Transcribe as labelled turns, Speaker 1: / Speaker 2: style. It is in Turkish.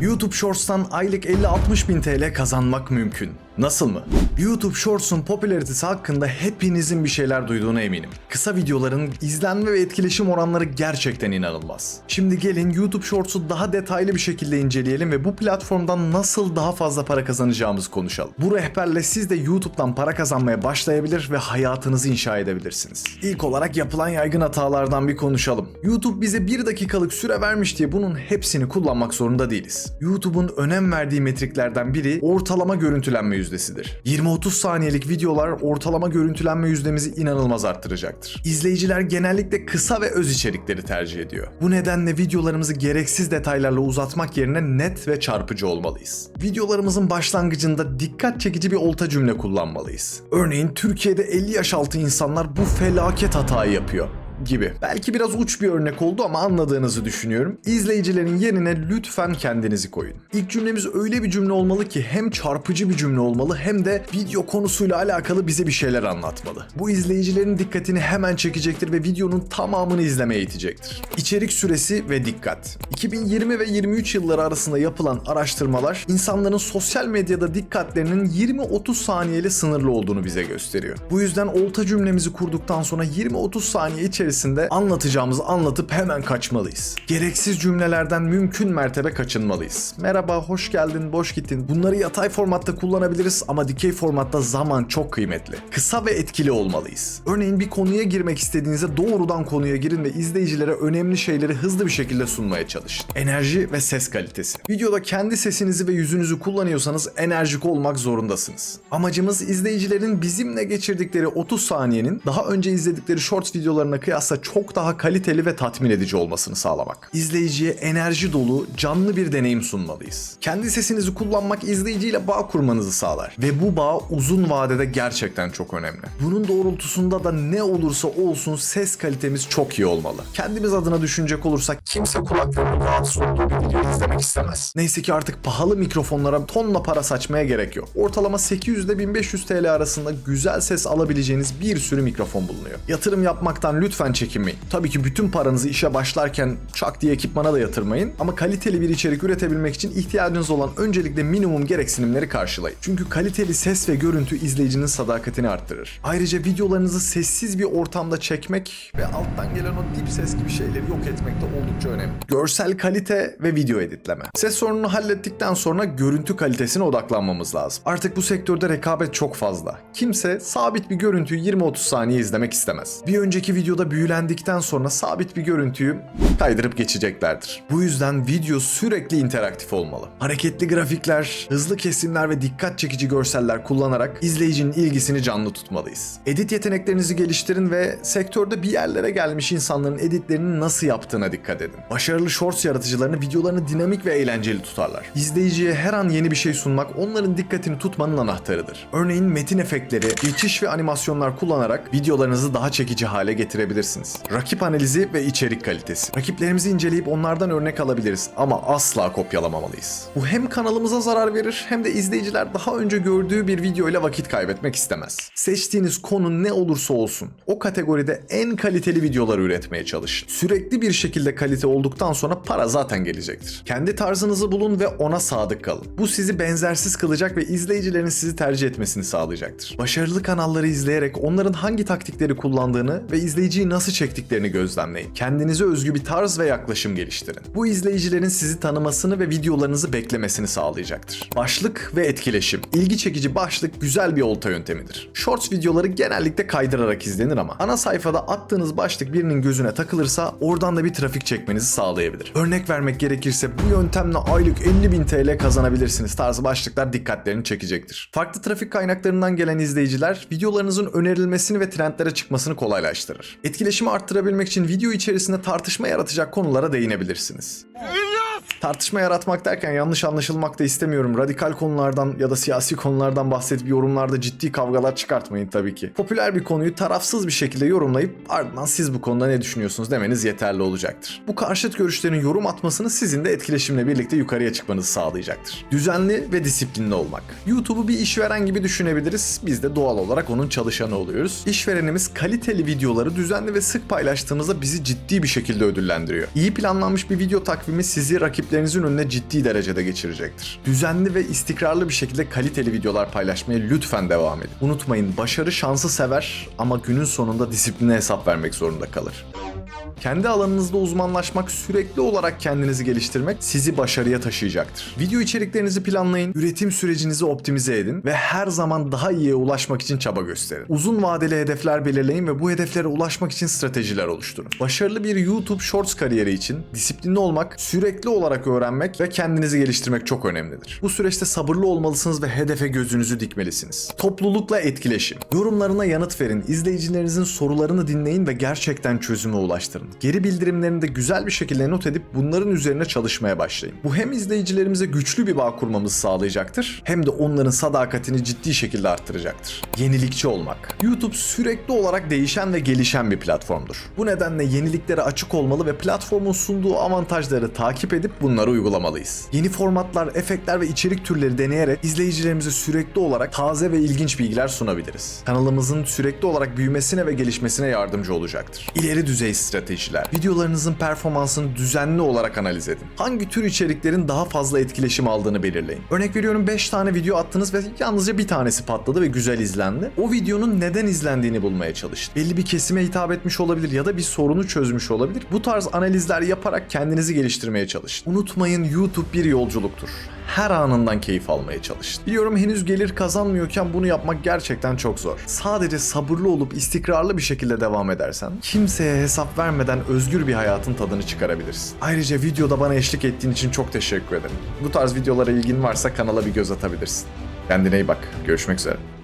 Speaker 1: YouTube Shorts'tan aylık 50-60 bin TL kazanmak mümkün. Nasıl mı? YouTube Shorts'un popülaritesi hakkında hepinizin bir şeyler duyduğuna eminim. Kısa videoların izlenme ve etkileşim oranları gerçekten inanılmaz. Şimdi gelin YouTube Shorts'u daha detaylı bir şekilde inceleyelim ve bu platformdan nasıl daha fazla para kazanacağımızı konuşalım. Bu rehberle siz de YouTube'dan para kazanmaya başlayabilir ve hayatınızı inşa edebilirsiniz. İlk olarak yapılan yaygın hatalardan bir konuşalım. YouTube bize 1 dakikalık süre vermiş diye bunun hepsini kullanmak zorunda değiliz. YouTube'un önem verdiği metriklerden biri ortalama görüntülenme yüzdesidir. 20-30 saniyelik videolar ortalama görüntülenme yüzdemizi inanılmaz arttıracaktır. İzleyiciler genellikle kısa ve öz içerikleri tercih ediyor. Bu nedenle videolarımızı gereksiz detaylarla uzatmak yerine net ve çarpıcı olmalıyız. Videolarımızın başlangıcında dikkat çekici bir olta cümle kullanmalıyız. Örneğin Türkiye'de 50 yaş altı insanlar bu felaket hatayı yapıyor gibi. Belki biraz uç bir örnek oldu ama anladığınızı düşünüyorum. İzleyicilerin yerine lütfen kendinizi koyun. İlk cümlemiz öyle bir cümle olmalı ki hem çarpıcı bir cümle olmalı hem de video konusuyla alakalı bize bir şeyler anlatmalı. Bu izleyicilerin dikkatini hemen çekecektir ve videonun tamamını izlemeye itecektir. İçerik süresi ve dikkat. 2020 ve 23 yılları arasında yapılan araştırmalar insanların sosyal medyada dikkatlerinin 20-30 saniyeli sınırlı olduğunu bize gösteriyor. Bu yüzden olta cümlemizi kurduktan sonra 20-30 saniye içerisinde anlatacağımızı anlatıp hemen kaçmalıyız. Gereksiz cümlelerden mümkün mertebe kaçınmalıyız. Merhaba, hoş geldin, boş gittin. Bunları yatay formatta kullanabiliriz ama dikey formatta zaman çok kıymetli. Kısa ve etkili olmalıyız. Örneğin bir konuya girmek istediğinizde doğrudan konuya girin ve izleyicilere önemli şeyleri hızlı bir şekilde sunmaya çalışın. Enerji ve ses kalitesi. Videoda kendi sesinizi ve yüzünüzü kullanıyorsanız enerjik olmak zorundasınız. Amacımız izleyicilerin bizimle geçirdikleri 30 saniyenin daha önce izledikleri shorts videolarına kıyasla çok daha kaliteli ve tatmin edici olmasını sağlamak. İzleyiciye enerji dolu, canlı bir deneyim sunmalıyız. Kendi sesinizi kullanmak izleyiciyle bağ kurmanızı sağlar ve bu bağ uzun vadede gerçekten çok önemli. Bunun doğrultusunda da ne olursa olsun ses kalitemiz çok iyi olmalı. Kendimiz adına düşünecek olursak kimse kulaklarının rahatsız olduğu bir video izlemek istemez. Neyse ki artık pahalı mikrofonlara tonla para saçmaya gerek yok. Ortalama 800 ile 1500 TL arasında güzel ses alabileceğiniz bir sürü mikrofon bulunuyor. Yatırım yapmaktan lütfen çekinmeyin. Tabii ki bütün paranızı işe başlarken çak diye ekipmana da yatırmayın ama kaliteli bir içerik üretebilmek için ihtiyacınız olan öncelikle minimum gereksinimleri karşılayın. Çünkü kaliteli ses ve görüntü izleyicinin sadakatini arttırır. Ayrıca videolarınızı sessiz bir ortamda çekmek ve alttan gelen o dip ses gibi şeyleri yok etmek de oldukça önemli. Görsel kalite ve video editleme. Ses sorununu hallettikten sonra görüntü kalitesine odaklanmamız lazım. Artık bu sektörde rekabet çok fazla. Kimse sabit bir görüntüyü 20-30 saniye izlemek istemez. Bir önceki videoda büyülendikten sonra sabit bir görüntüyü kaydırıp geçeceklerdir. Bu yüzden video sürekli interaktif olmalı. Hareketli grafikler, hızlı kesimler ve dikkat çekici görseller kullanarak izleyicinin ilgisini canlı tutmalıyız. Edit yeteneklerinizi geliştirin ve sektörde bir yerlere gelmiş insanların editlerini nasıl yaptığına dikkat edin. Başarılı shorts yaratıcılarını videolarını dinamik ve eğlenceli tutarlar. İzleyiciye her an yeni bir şey sunmak onların dikkatini tutmanın anahtarıdır. Örneğin metin efektleri, geçiş ve animasyonlar kullanarak videolarınızı daha çekici hale getirebilirsiniz. Rakip analizi ve içerik kalitesi. Rakiplerimizi inceleyip onlardan örnek alabiliriz ama asla kopyalamamalıyız. Bu hem kanalımıza zarar verir hem de izleyiciler daha önce gördüğü bir video ile vakit kaybetmek istemez. Seçtiğiniz konu ne olursa olsun o kategoride en kaliteli videolar üretmeye çalışın. Sürekli bir şekilde kalite olduktan sonra para zaten gelecektir. Kendi tarzınızı bulun ve ona sadık kalın. Bu sizi benzersiz kılacak ve izleyicilerin sizi tercih etmesini sağlayacaktır. Başarılı kanalları izleyerek onların hangi taktikleri kullandığını ve izleyiciyi nasıl çektiklerini gözlemleyin. Kendinize özgü bir tarz ve yaklaşım geliştirin. Bu izleyicilerin sizi tanımasını ve videolarınızı beklemesini sağlayacaktır. Başlık ve etkileşim. İlgi çekici başlık güzel bir olta yöntemidir. Shorts videoları genellikle kaydırarak izlenir ama ana sayfada attığınız başlık birinin gözüne takılırsa oradan da bir trafik çekmenizi sağlayabilir. Örnek vermek gerekirse bu yöntemle aylık 50 bin TL kazanabilirsiniz tarzı başlıklar dikkatlerini çekecektir. Farklı trafik kaynaklarından gelen izleyiciler videolarınızın önerilmesini ve trendlere çıkmasını kolaylaştırır. Etkileşimi arttırabilmek için video içerisinde tartışma yaratacak konulara değinebilirsiniz. Tartışma yaratmak derken yanlış anlaşılmak da istemiyorum. Radikal konulardan ya da siyasi konulardan bahsedip yorumlarda ciddi kavgalar çıkartmayın tabii ki. Popüler bir konuyu tarafsız bir şekilde yorumlayıp ardından siz bu konuda ne düşünüyorsunuz demeniz yeterli olacaktır. Bu karşıt görüşlerin yorum atmasını sizin de etkileşimle birlikte yukarıya çıkmanızı sağlayacaktır. Düzenli ve disiplinli olmak. YouTube'u bir işveren gibi düşünebiliriz. Biz de doğal olarak onun çalışanı oluyoruz. İşverenimiz kaliteli videoları düzenli ve sık paylaştığımızda bizi ciddi bir şekilde ödüllendiriyor. İyi planlanmış bir video takvimi sizi rakiplerinizin önüne ciddi derecede geçirecektir. Düzenli ve istikrarlı bir şekilde kaliteli videolar paylaşmaya lütfen devam edin. Unutmayın başarı şansı sever ama günün sonunda disipline hesap vermek zorunda kalır. Kendi alanınızda uzmanlaşmak, sürekli olarak kendinizi geliştirmek sizi başarıya taşıyacaktır. Video içeriklerinizi planlayın, üretim sürecinizi optimize edin ve her zaman daha iyiye ulaşmak için çaba gösterin. Uzun vadeli hedefler belirleyin ve bu hedeflere ulaşmak için stratejiler oluşturun. Başarılı bir YouTube Shorts kariyeri için disiplinli olmak, sürekli olarak öğrenmek ve kendinizi geliştirmek çok önemlidir. Bu süreçte sabırlı olmalısınız ve hedefe gözünüzü dikmelisiniz. Toplulukla etkileşim. Yorumlarına yanıt verin, izleyicilerinizin sorularını dinleyin ve gerçekten çözüme ulaştırın. Geri bildirimlerini de güzel bir şekilde not edip bunların üzerine çalışmaya başlayın. Bu hem izleyicilerimize güçlü bir bağ kurmamızı sağlayacaktır hem de onların sadakatini ciddi şekilde arttıracaktır. Yenilikçi olmak. YouTube sürekli olarak değişen ve gelişen bir platformdur. Bu nedenle yeniliklere açık olmalı ve platformun sunduğu avantajları takip edip bunları uygulamalıyız. Yeni formatlar, efektler ve içerik türleri deneyerek izleyicilerimize sürekli olarak taze ve ilginç bilgiler sunabiliriz. Kanalımızın sürekli olarak büyümesine ve gelişmesine yardımcı olacaktır. İleri düzey stratejiler. Videolarınızın performansını düzenli olarak analiz edin. Hangi tür içeriklerin daha fazla etkileşim aldığını belirleyin. Örnek veriyorum 5 tane video attınız ve yalnızca bir tanesi patladı ve güzel izlendi. O videonun neden izlendiğini bulmaya çalışın. Belli bir kesime hitap etmiş olabilir ya da bir sorunu çözmüş olabilir. Bu tarz analizler yaparak kendinizi geliştirmeye çalışın. Unutmayın YouTube bir yolculuktur her anından keyif almaya çalışın. Biliyorum henüz gelir kazanmıyorken bunu yapmak gerçekten çok zor. Sadece sabırlı olup istikrarlı bir şekilde devam edersen kimseye hesap vermeden özgür bir hayatın tadını çıkarabilirsin. Ayrıca videoda bana eşlik ettiğin için çok teşekkür ederim. Bu tarz videolara ilgin varsa kanala bir göz atabilirsin. Kendine iyi bak. Görüşmek üzere.